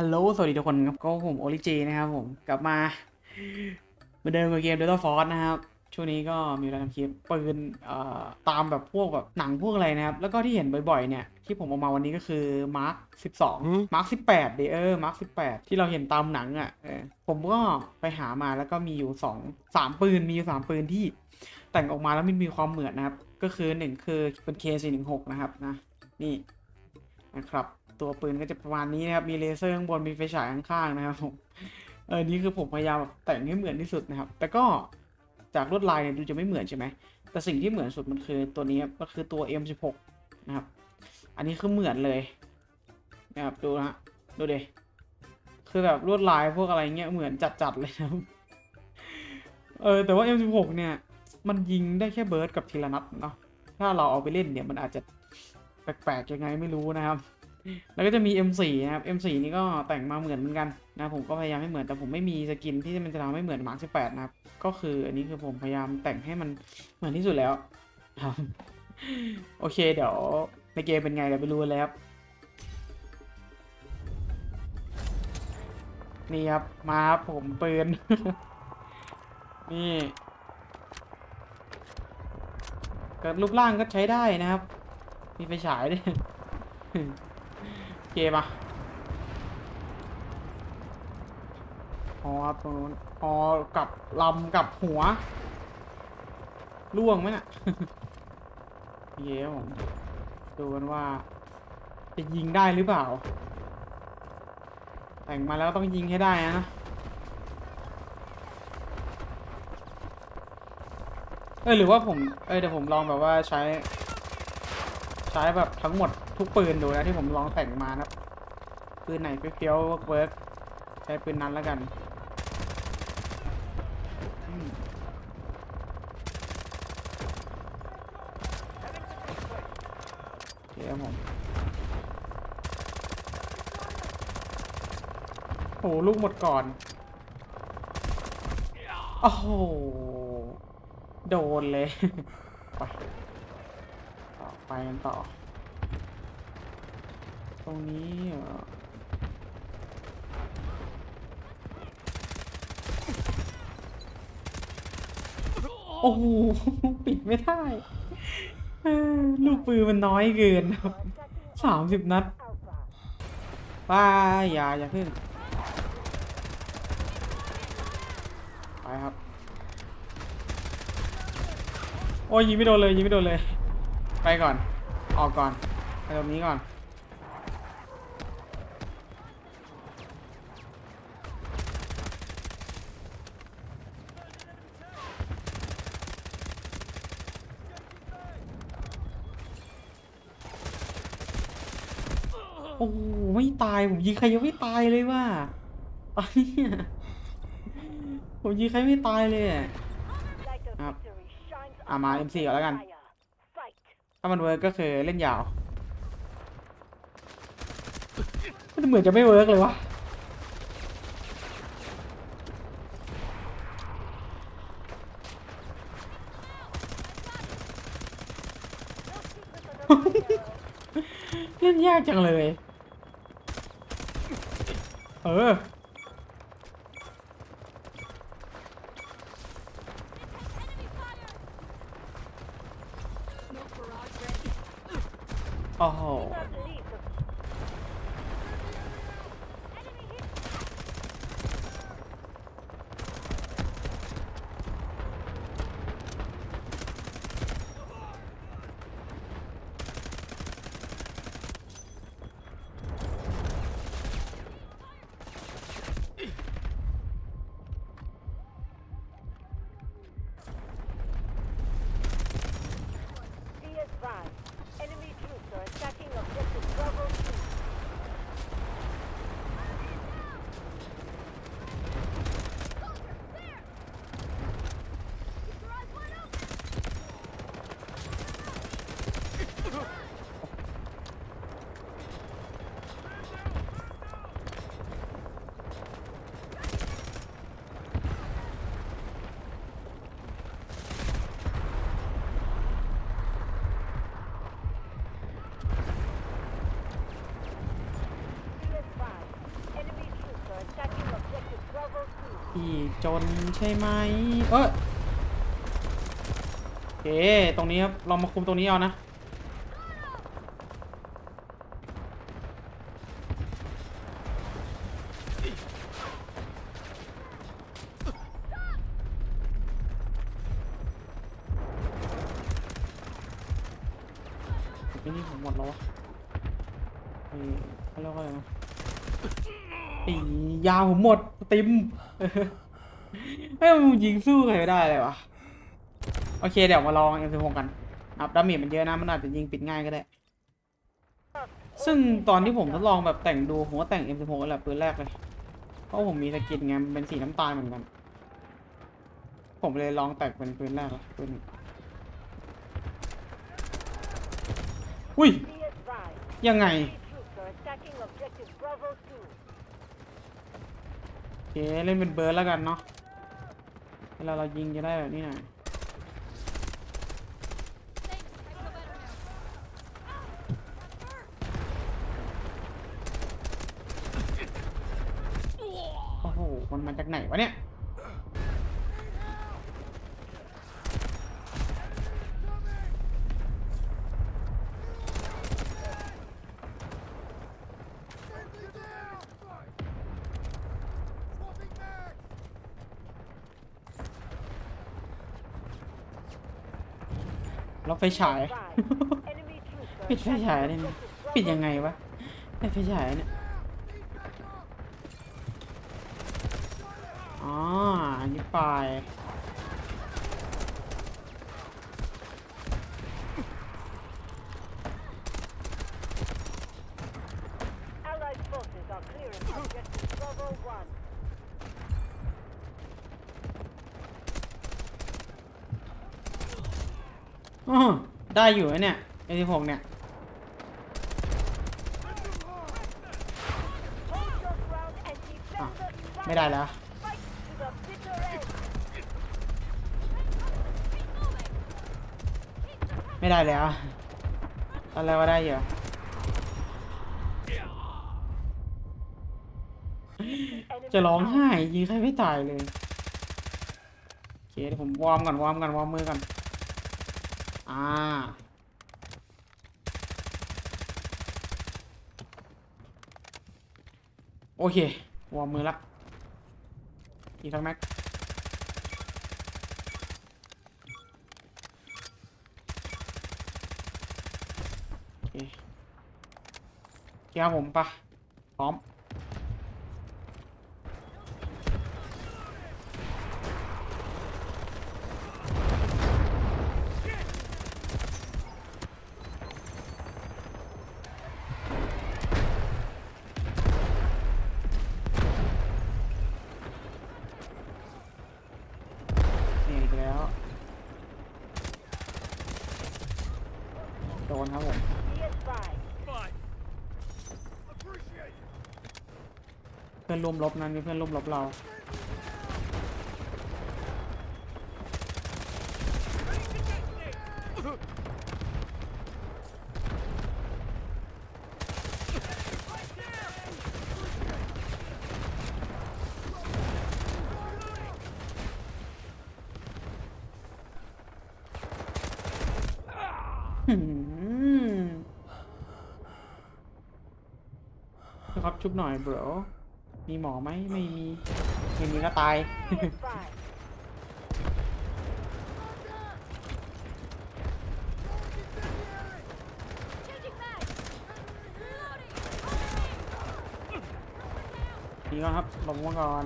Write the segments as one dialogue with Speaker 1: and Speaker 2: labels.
Speaker 1: ฮัลโหล สวัสดีทุกคนครับ ก็ผมโอลิเจนะครับผม กลับมาเหมือนเดิมกับเกม Delta Force นะครับ ช่วงนี้ก็มีการทำคลิปปืนเอ่อตามแบบพวกแบบหนังพวกอะไรนะครับ แล้วก็ที่เห็นบ่อยๆเนี่ย ที่ผมเอามาวันนี้ก็คือ Mark 12 Mark 18เดเออร์ Mark 18 ที่เราเห็นตามหนังอะเออผมก็ไปหามาแล้วก็มีอยู่ 2 3 ปืน มีอยู่ 3 ปืนที่แต่งออกมาแล้วมันมีความเหมือนนะครับ ก็คือ 1 คือเป็น K416 นะครับนะ นี่นะครับ ตัวปืนก็จะประมาณนี้นะครับ มีเลเซอร์ข้างบน มีไฟฉายข้างๆนะครับผมเออนี่คือผมพยายามแต่งให้เหมือนที่สุดนะครับ แต่ก็จากลวดลายเนี่ยดูจะไม่เหมือนใช่ไหม แต่สิ่งที่เหมือนสุดมันคือตัวนี้ก็คือตัว M16 นะครับ อันนี้คือเหมือนเลยนะครับดูนะดูเดคือแบบลวดลายพวกอะไรเงี้ยเหมือนจัดๆเลยนะครับเออแต่ว่า M16 เนี่ย มันยิงได้แค่เบิร์ดกับทีละนัดเนาะถ้าเราเอาไปเล่นเนี่ยมันอาจจะแปลกๆยังไงไม่รู้นะครับ แล้วก็จะมี M4 นะครับ M4 นี่ก็แต่งมาเหมือนเหมือนกันนะผมก็พยายามให้เหมือนแต่ผมไม่มีสกินที่มันจะทำให้เหมือน Mark 18นะครับก็คืออันนี้คือผมพยายามแต่งให้มันเหมือนที่สุดแล้วครับโอเคเดี๋ยวในเกมเป็นไงเดี๋ยวไปรู้เลยครับนี่ครับมาครับผมปืน นี่ก็รูปร่างก็ใช้ได้นะครับ มีไฟฉายด้วย เกมอะอ๋อครับตรงนู้นอ๋อกลับลำกลับหัวล่วงไหมน่ะเย้ผมดูกันว่า จะยิงได้หรือเปล่า แต่งมาแล้วต้องยิงให้ได้นะเออหรือว่าผม เออเดี๋ยวผมลองแบบว่าใช้ ช้แบบทั้งหมดทุกปืนดูนะที่ผมลองแต่งมานะปืนไหนเฟี้ยวๆเวิร์กใช้ปืนนั้นแล้วกันโอเคครับผมโหลูกหมดก่อน โอ้โห โดนเลย ไป ไปกันต่อ ตรงนี้โอ้โห ปิดไม่ได้ลูกปืนมันน้อยเกินครับสามสิบนัดป้าอย่า อย่าพึ่งไปครับ โอ้ยยิงไม่โดนเลย ยิงไม่โดนเลย ไปก่อน ออกก่อนไปตรงนี้ก่อน โอ้โหไม่ตาย ผมยิงใครยังไม่ตายเลยว่ะตอนนี้ผมยิงใครไม่ตายเลยอะ
Speaker 2: ครับ
Speaker 1: อะมา MC ก่อนแล้วกันามันเวิร์กก็คือเล่นยาว มันเหมือนจะไม่เวิร์กเลยวะเล่นยากจังเลย เออ โอ้โห
Speaker 2: Be advised, enemy troops are attacking objective
Speaker 1: พี่จนใช่ไหมเอยโอเค ตรงนี้ครับ เรามาคุมตรงนี้เอานะไอ้นี่ผมหมดแล้ววะไอ้เขาเรียกว่าอะไรนะ ไอ้ยาผมหมดสติมเฮ้ยมึงยิงสู้ใครไม่ได้เลยวะโอเคเดี๋ยวมาลอง M16 กันอับดาเมจมันเยอะนะมันอาจจะยิงปิดง่ายก็ได้ ซึ่งตอนที่ผมทดลองแบบแต่งดูผมก็แต่ง M16 แหละปืนแรกเลย เพราะผมมีสกินไงมันเป็นสีน้ำตาลเหมือนกัน ผมเลยลองแต่งเป็นปืนแรกลยปืนอุ้ยยังไง
Speaker 2: enemy troops are attacking objective Bravo 2.
Speaker 1: โอ เคเล่นเป็นเบิร์ดแล้วกันเนาะเวลาเรายิงจะได้แบบนี้หน่อยโอ้โห มันมาจากไหนวะเนี่ย แล้วไฟฉาย
Speaker 2: Advised, enemy troops are
Speaker 1: ปิดไฟฉาย
Speaker 2: attacking
Speaker 1: นี่มัน
Speaker 2: objective
Speaker 1: ปิด
Speaker 2: Bravo
Speaker 1: ยังไงวะไอ้ไฟฉายเนี่ยอ๋ออันนี้ปลาย
Speaker 2: Allied forces are clearing objective Bravo 1.
Speaker 1: อได้อยู่นะเนี่ยไอ้ที่ผมเนี่ย
Speaker 2: Hold your ground and defend the
Speaker 1: ไม่ได้แล้ว
Speaker 2: Fight to the bitter end.
Speaker 1: ไม่ได้แล้วตอนแรกว่าได้อยู่
Speaker 2: Enemy
Speaker 1: จะร้องไห้ยิงใครไม่ตายเลยโอเคเดี๋ยวผมวอร์มก่อนวอร์มก่อนวอร์มมือก่อน อ่า โอเควอร์มมือละอีกสักแม็กโอเคโอเคครับผมปะพร้อม นี่อีกแล้ว โดน ครับผม เพื่อนร่วมรบนั้นมีเพื่อนร่วมรบเรา หืมครับ ชุบหน่อยเบรมีหมอไหมไม่มีไม่มีก็ตาย นี่ก่อนครับลงมาก่อน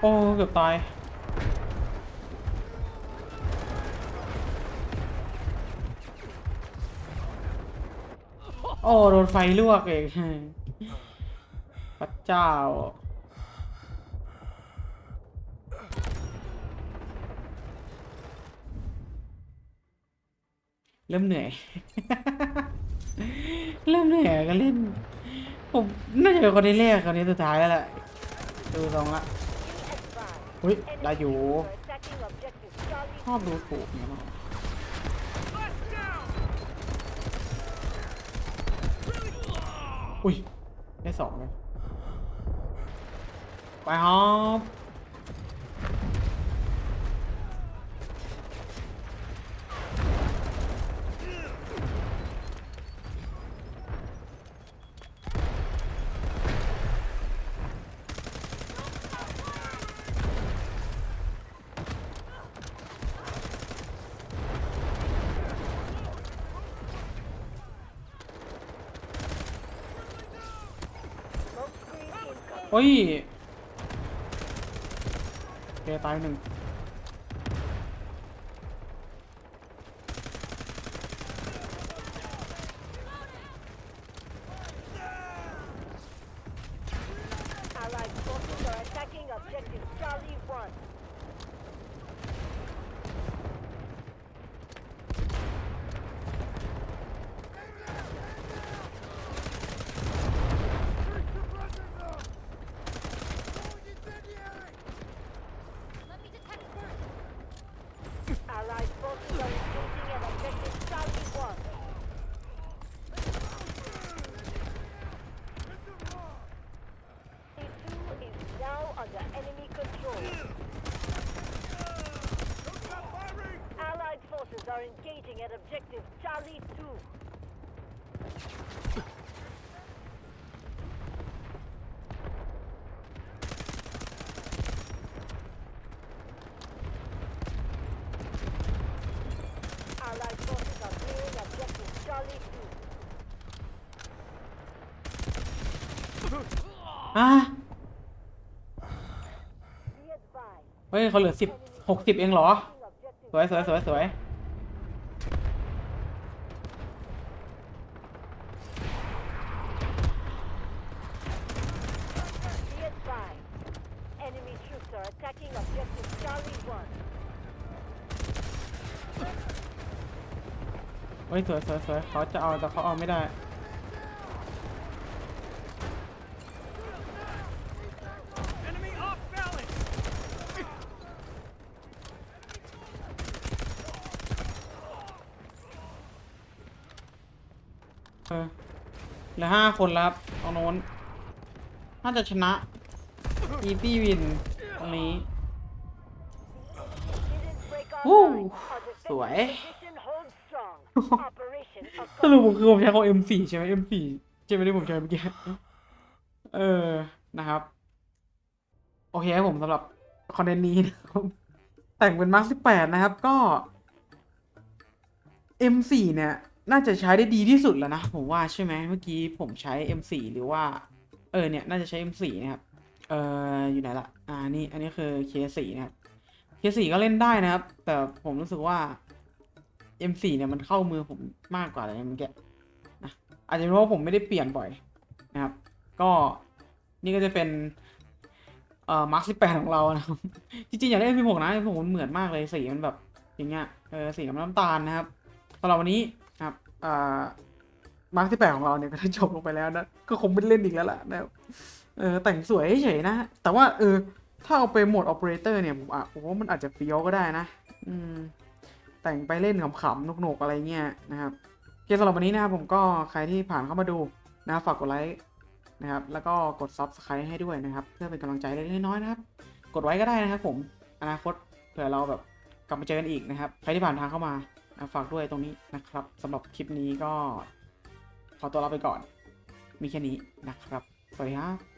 Speaker 1: โอ้เกือบตายโอ้โดนไฟลวกเองพระเจ้า เริ่มเหนื่อย เริ่มเหนื่อยก็เล่น ผมน่าจะเป็นคนที่แรกคนนี้สุดท้ายแล้วแหละ ดูตรงละ อุ้ยได้อยู่ชอบดูถูกเนี่ยมั้งอุ้ยได้สองเลยไปฮอบ เฮ้ยโอเคตายหนึ่ง
Speaker 2: Allied forces are attacking objective Charlie 1. Allied forces are engaging at objective Charlie 1. C2 is now under enemy control. Allied forces are engaging at objective Charlie 2. Allied forces are clearing objective Charlie 2.
Speaker 1: อะ
Speaker 2: Be advised.
Speaker 1: เฮ้ยเขาเหลือสิบหกสิบเองเหรอ
Speaker 2: taking objective
Speaker 1: สวยสวยสวยสวย
Speaker 2: Be advised. Enemy troops are attacking objective Charlie 1.
Speaker 1: เฮ้ยสวยสวยสวยเขาจะเอาแต่เขาเอาไม่ได้
Speaker 3: Enemy off balance!
Speaker 1: เออเหลือห้าคนแล้วครับตรงโน้น น่าจะชนะ อีซี่วิน ตรงนี้
Speaker 2: Didn't break our
Speaker 1: Woo.
Speaker 2: line. Our defensive
Speaker 1: สวย สรุปผมคือผมใช้ของ M4 ใช่ไหม M4 ใช่ไหมที่ผมใช้เมื่อกี้ เออ นะครับ โอเคครับผมสำหรับคอนเทนต์นี้นะครับแต่งเป็นมาร์ค18นะครับ ก็ M4 เนี่ย น่าจะใช้ได้ดีที่สุดแล้วนะ ผมว่าใช่ไหมเมื่อกี้ผมใช้ M4 หรือว่า เออเนี่ย น่าจะใช้ M4 นะครับ เอออยู่ไหนละอ่านี่ อันนี้คือ K4 นะครับ K4 ก็เล่นได้นะครับ แต่ผมรู้สึกว่า M4 เนี่ยมันเข้ามือผมมากกว่าเลยเมื่อกี้นะอาจจะเพราะว่าผมไม่ได้เปลี่ยนบ่อยนะครับ ก็นี่ก็จะเป็นเอ่อมาร์คสิบแปดของเรานะครับ จริงๆอยากได้ M16 นะ M16 มันเหมือนมากเลยสีมันแบบอย่างเงี้ยเออสีน้ำตาลนะครับสำหรับวันนี้นะครับเอ่อมาร์คสิบแปดของเราเนี่ยก็ได้จบลงไปแล้วนะ ก็คงไม่เล่นอีกแล้วล่ะนะเออแต่งสวยเฉยๆนะ แต่ว่าเออถ้าเอาไปโหมด operator เนี่ยผมอะผมว่ามันอาจจะเฟี้ยวก็ได้นะ อืม แต่งไปเล่นขำๆหนุกๆอะไรเงี้ยนะครับโอเคสำหรับวันนี้นะครับผมก็ใครที่ผ่านเข้ามาดูนะฝากกดไลค์นะครับแล้วก็กด Subscribe ให้ด้วยนะครับ เพื่อเป็นกำลังใจเล็กๆน้อยๆนะครับ กดไว้ก็ได้นะครับผมอนาคตเผื่อเราแบบกลับมาเจอกันอีกนะครับ ใครที่ผ่านทางเข้ามานะฝากด้วยตรงนี้นะครับสำหรับคลิปนี้ก็ขอตัวลาไปก่อน มีแค่นี้นะครับ สวัสดีครับ